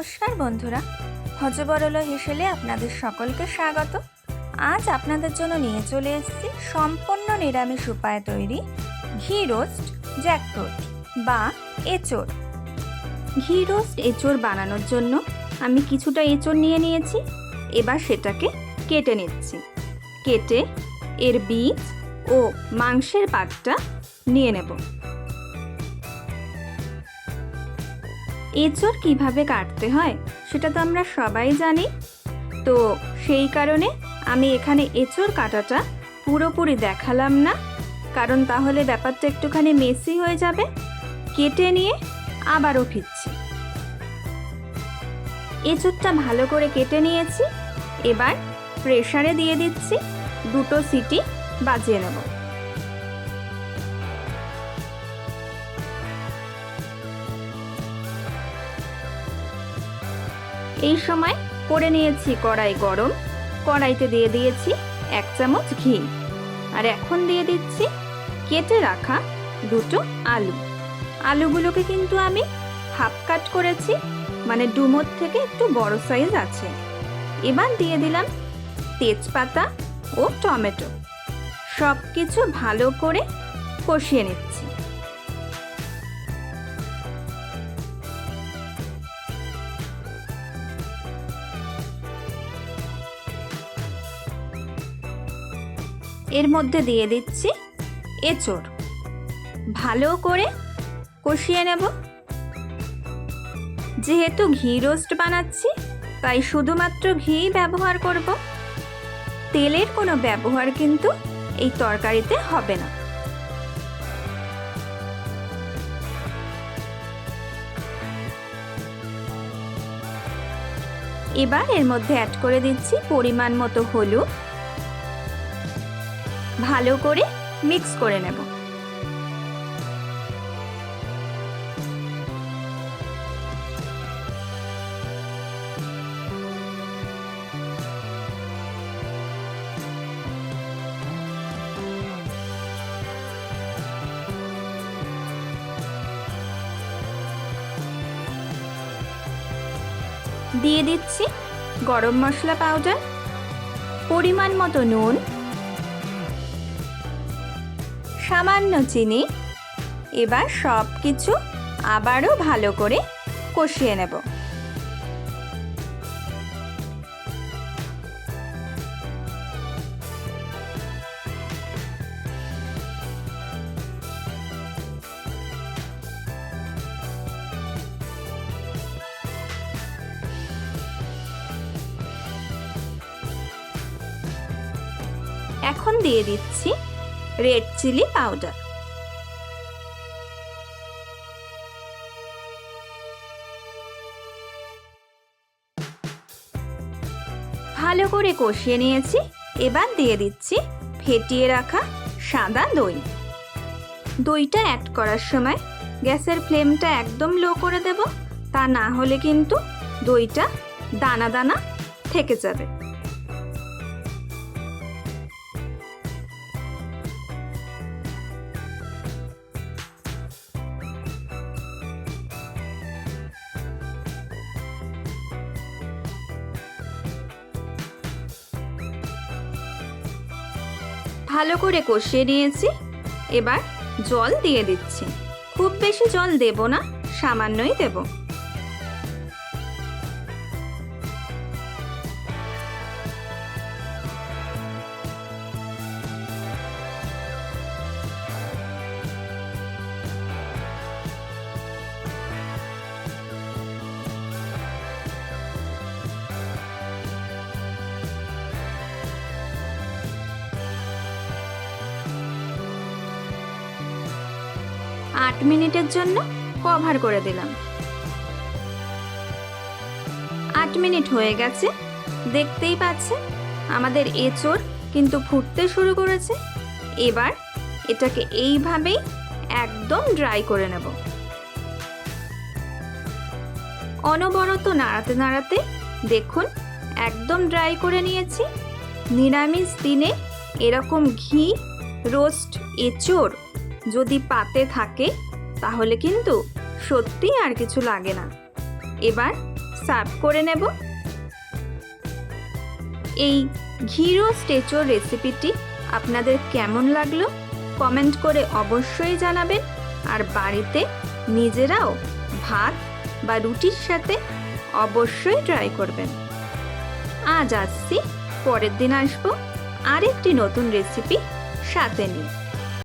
নমস্কার বন্ধুরা। হজবরল হেসেলে আপনাদের সকলকে স্বাগত। আজ আপনাদের জন্য নিয়ে চলে এসেছি সম্পূর্ণ নিরামিষ উপায়ে তৈরি ঘি রোস্ট জ্যাকফ্রুট বা এঁচড়। ঘি রোস্ট এঁচড় বানানোর জন্য আমি কিছুটা এঁচড় নিয়ে নিয়েছি। এবার সেটাকে কেটে নিচ্ছি। কেটে এর বীজ ও মাংসের পাতটা নিয়ে নেব। এঁচড় কীভাবে কাটতে হয়, সেটা তো আমরা সবাই জানি। তো সেই কারণে আমি এখানে এঁচড় কাটাটা পুরোপুরি দেখালাম না। কারণ তাহলে ব্যাপারটা একটুখানি মেসি হয়ে যাবে। কেটে নিয়ে আবারও ফিরছি। এঁচড়টা ভালো করে কেটে নিয়েছি। এবার প্রেশারে দিয়ে দিচ্ছি। দুটো সিটি বাজিয়ে নেব। এই সময় করে নিয়েছি কড়াই গরম। কড়াইতে দিয়ে দিয়েছি এক চামচ ঘি। আর এখন দিয়ে দিচ্ছি কেটে রাখা দুটো আলু। আলুগুলোকে কিন্তু আমি হাফ কাট করেছি মানে ডুমোর থেকে একটু বড় সাইজ আছে। এবার দিয়ে দিলাম তেজপাতা ও টমেটো। সব কিছু ভালো করে কষিয়ে নিচ্ছি। এর মধ্যে দিয়ে দিচ্ছি এঁচড়। ভালো করে কষিয়ে নেব। যেহেতু ঘি রোস্ট বানাচ্ছি, তাই শুধুমাত্র ঘি ব্যবহার করব। তেলের কোনো ব্যবহার কিন্তু এই তরকারিতে হবে না। এবার এর মধ্যে অ্যাড করে দিচ্ছি পরিমাণ মতো হলুদ। ভালো করে মিক্স করে নেব। দিয়ে দিচ্ছি গরম মশলা পাউডার পরিমাণ মতো নুন সামান্য চিনি। এবার সব কিছু আবারও ভালো করে কষিয়ে নেব। এখন দিয়ে দিচ্ছি রেড চিলি পাউডার। ভালো করে কষিয়ে নিয়েছি, এবার দিয়ে দিচ্ছি ফেটিয়ে রাখা সাদা দই। দইটা অ্যাড করার সময় গ্যাসের ফ্লেমটা একদম লো করে দেব, তা না হলে কিন্তু দইটা দানা দানা থেকে যাবে। ভালো করে কষিয়ে নিয়েছি। এবার জল দিয়ে দিচ্ছি। খুব বেশি জল দেব না, সামান্যই দেব। আট মিনিটের জন্য কভার করে দিলাম। আট মিনিট হয়ে গেছে। দেখতেই পাচ্ছেন, আমাদের এঁচড় কিন্তু ফুটতে শুরু করেছে। এবার এটাকে এইভাবেই একদম ড্রাই করে নেব। অনবরত নাড়াতে নাড়াতে দেখুন, একদম ড্রাই করে নিয়েছি। নিরামিষ দিনে এরকম ঘি, রোস্ট এঁচড় যদি পাতে থাকে, তাহলে কিন্তু সত্যি আর কিছু লাগে না। এবার সার্ভ করে নেব। এই ঘিরো স্টেচোর রেসিপিটি আপনাদের কেমন লাগল কমেন্ট করে অবশ্যই জানাবেন। আর বাড়িতে নিজেরাও ভাত বা রুটির সাথে অবশ্যই ট্রাই করবেন। আজ আসছি, পরের দিন আসব আরেকটি নতুন রেসিপি সাথে নিয়ে।